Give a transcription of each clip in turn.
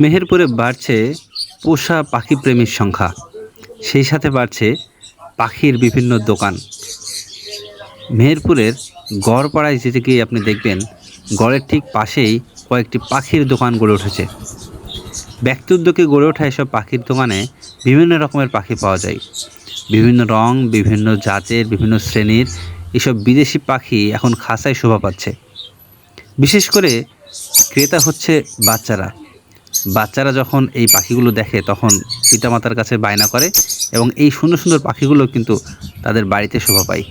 মেহেরপুরে বাড়ছে পোষা পাখি প্রেমীর সংখ্যা। সেই সাথে বাড়ছে পাখির বিভিন্ন দোকান। মেহেরপুরের গড়পাড়ায় যেতে গিয়ে আপনি দেখবেন, গড়ের ঠিক পাশেই কয়েকটি পাখির দোকান গড়ে উঠেছে। ব্যক্তি উদ্যোগে গড়ে ওঠা এসব পাখির দোকানে বিভিন্ন রকমের পাখি পাওয়া যায়। বিভিন্ন রং, বিভিন্ন জাতের, বিভিন্ন শ্রেণির এসব বিদেশি পাখি এখন খাসায় শোভা পাচ্ছে। বিশেষ করে ক্রেতা হচ্ছে বাচ্চারা। বাচ্চারা যখন এই পাখিগুলো দেখে, তখন পিতামাতার কাছে বায়না করে এবং এই সুন্দর সুন্দর পাখিগুলো কিন্তু তাদের বাড়িতে শোভা পায়।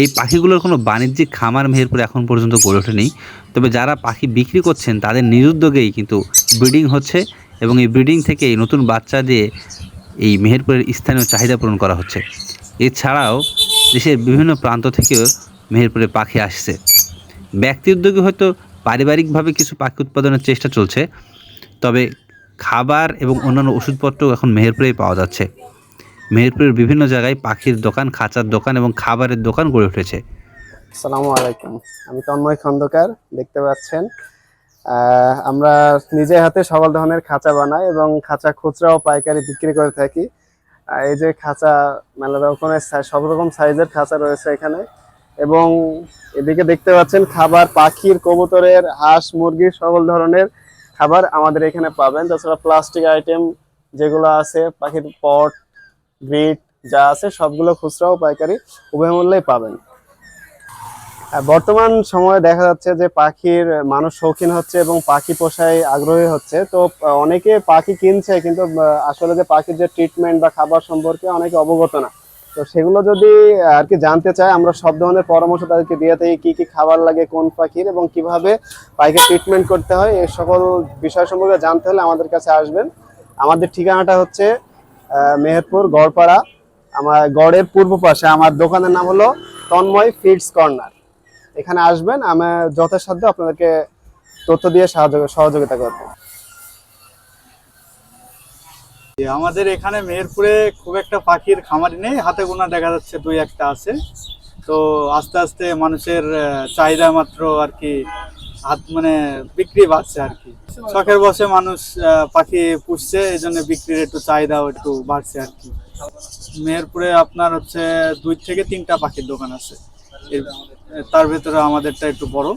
এই পাখিগুলোর কোনো বাণিজ্যিক খামার মেহেরপুর এখন পর্যন্ত গড়ে ওঠেনি। তবে যারা পাখি বিক্রি করছেন, তাদের নিরুদ্যোগেই কিন্তু ব্রিডিং হচ্ছে এবং এই ব্রিডিং থেকেই নতুন বাচ্চা দিয়ে এই মেহেরপুরের স্থানীয় চাহিদা পূরণ করা হচ্ছে। এছাড়াও দেশের বিভিন্ন প্রান্ত থেকেও মেহেরপুরে পাখি আসছে। ব্যক্তি উদ্যোগে হয়তো পারিবারিকভাবে কিছু পাখি উৎপাদনের চেষ্টা চলছে, তবে খাবার এবং অন্যান্য ওষুধপত্র এখন মেহেরপুরেই পাওয়া যাচ্ছে। মেহেরপুরের বিভিন্ন জায়গায় পাখির দোকান, খাঁচার দোকান এবং খাবারের দোকান গড়ে উঠেছে। আসসালামু আলাইকুম। আমি তন্ময় খন্দকার, দেখতে পাচ্ছেন। আমরা নিজে হাতে সকল ধরনের খাঁচা বানাই এবং খাঁচা খুচরা ও পাইকারি বিক্রি করে থাকি। এই যে খাঁচা, মেলা রকমের সব রকম সাইজের খাঁচা রয়েছে এখানে। এবং এদিকে দেখতে পাচ্ছেন খাবার, পাখির, কবুতরের, হাঁস মুরগির সকল ধরনের খাবার আমাদের এখানে পাবেন। তাছাড়া প্লাস্টিক আইটেম যেগুলো আছে, পাখির পট গ্রিট যা আছে, সবগুলো খুচরা ও পাইকারি উভয় মূল্যেই পাবেন। বর্তমান সময়ে দেখা যাচ্ছে যে পাখির মানুষ শৌখিন হচ্ছে এবং পাখি পোষায় আগ্রহী হচ্ছে। তো, অনেকে পাখি কিনছে, কিন্তু আসলে যে পাখির যে ট্রিটমেন্ট বা খাবার সম্পর্কে অনেকে অবগত না। তো সেগুলো যদি আর কি জানতে চায়, আমরা সব ধরনের পরামর্শ তাদেরকে দিয়ে থাকি কি কি খাবার লাগে, কোন পাখির এবং কীভাবে পাখির ট্রিটমেন্ট করতে হয় এই সকল বিষয় সম্পর্কে জানতে হলে আমাদের কাছে আসবেন। আমাদের ঠিকানাটা হচ্ছে মেহেরপুর, গড়পাড়া, আমার গড়ের পূর্ব পাশে। আমার দোকানের নাম হলো তন্ময় ফিডস কর্নার। এখানে আসবেন, আমি যথাসাধ্য আপনাদেরকে তথ্য দিয়ে সাহায্য সহযোগিতা করব। আমাদের এখানে মেহেরপুরে খুব একটা পাখির খামারি নেই, হাতে গোনা দেখা যাচ্ছে দুই একটা আছে। তো আস্তে আস্তে মানুষের চাহিদা মাত্র আর কি হাত মানে বিক্রি বাড়ছে আর কি। শখের বসে মানুষ পাখি পুষছে এই জন্য বিক্রির একটু চাহিদাও একটু বাড়ছে আর কি। মেহেরপুরে আপনার হচ্ছে দুই থেকে তিনটা পাখির দোকান আছে। তার ভেতরে আমাদেরটা একটু বড়।